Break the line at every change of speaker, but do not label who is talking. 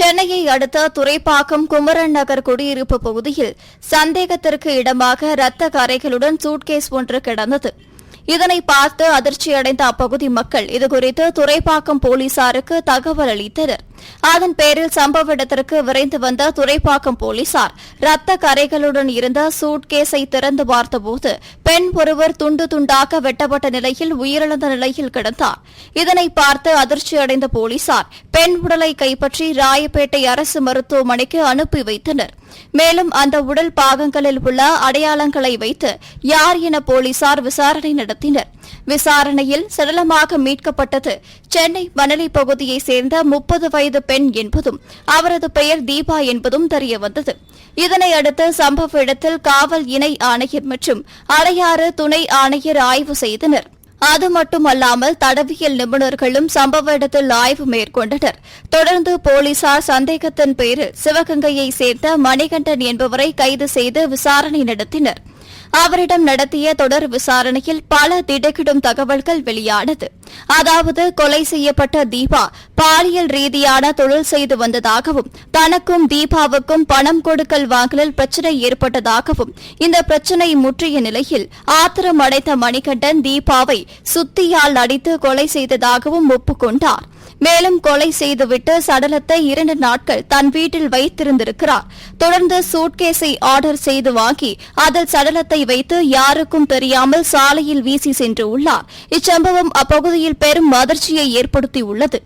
சென்னையை அடுத்த துறைப்பாக்கம் குமரன் நகர் குடியிருப்பு பகுதியில் சந்தேகத்திற்கு இடமாக இரத்த கரைகளுடன் சூட்கேஸ் ஒன்று கிடந்தது. இதனை பார்த்து அதிர்ச்சியடைந்த அப்பகுதி மக்கள் இதுகுறித்து துறைப்பாக்கம் போலீசாருக்கு தகவல் அளித்தனர். அதன் பேரில் சம்பவ இடத்திற்கு விரைந்து வந்த துறைப்பாக்கம் போலீசார் ரத்த கரைகளுடன் இருந்த சூட்கேஸை திறந்து பார்த்தபோது பெண் ஒருவர் துண்டு துண்டாக வெட்டப்பட்ட நிலையில் உயிரிழந்த நிலையில் கிடந்தார். இதனை பார்த்து அதிர்ச்சியடைந்த போலீசார் பெண் உடலை கைப்பற்றி ராயப்பேட்டை அரசு மருத்துவமனைக்கு அனுப்பி வைத்தனர். மேலும் அந்த உடல் பாகங்களில் உள்ள அடையாளங்களை வைத்து யார் என போலீசார் விசாரணை நடத்தினர். விசாரணையில் சடலமாக மீட்கப்பட்டது. சென்னை மணலி பகுதியைச் சேர்ந்த முப்பது வயது பெண் என்பதும் அவரது பெயர் தீபா என்பதும் தெரியவந்தது. இதனை அடுத்து சம்பவ இடத்தில் காவல் இணை ஆணையர் மற்றும் அடையாறு துணை ஆணையர் ஆய்வு செய்தனர். அது மட்டுமல்லாமல் தடவியல் நிபுணர்களும் சம்பவ இடத்தில் ஆய்வு மேற்கொண்டனர். தொடர்ந்து போலீசார் சந்தேகத்தின் பேரில் சிவகங்கையை சேர்ந்த மணிகண்டன் என்பவரை கைது செய்து விசாரணை நடத்தினர். அவரிடம் நடத்திய தொடர் விசாரணையில் பல திடுக்கிடும் தகவல்கள் வெளியானது. அதாவது கொலை செய்யப்பட்ட தீபா பாலியல் ரீதியான தொழில் செய்து வந்ததாகவும் தனக்கும் தீபாவுக்கும் பணம் கொடுக்கல் வாங்கலில் பிரச்சினை ஏற்பட்டதாகவும் இந்த பிரச்சினை முற்றிய நிலையில் ஆத்திரம் அடைத்த மணிகண்டன் தீபாவை சுத்தியால் அடித்து கொலை செய்ததாகவும் ஒப்புக்கொண்டாா் மேலும் கொலை செய்துவிட்டு சடலத்தை இரண்டு நாட்கள் தன் வீட்டில் வைத்திருந்திருக்கிறார். தொடர்ந்து சூட்கேஸை ஆர்டர் செய்து வாங்கி அதில் சடலத்தை வைத்து யாருக்கும் தெரியாமல் சாலையில் வீசி சென்று உள்ளார். இச்சம்பவம் அப்பகுதியில் பெரும் அதிர்ச்சியை ஏற்படுத்தியுள்ளது.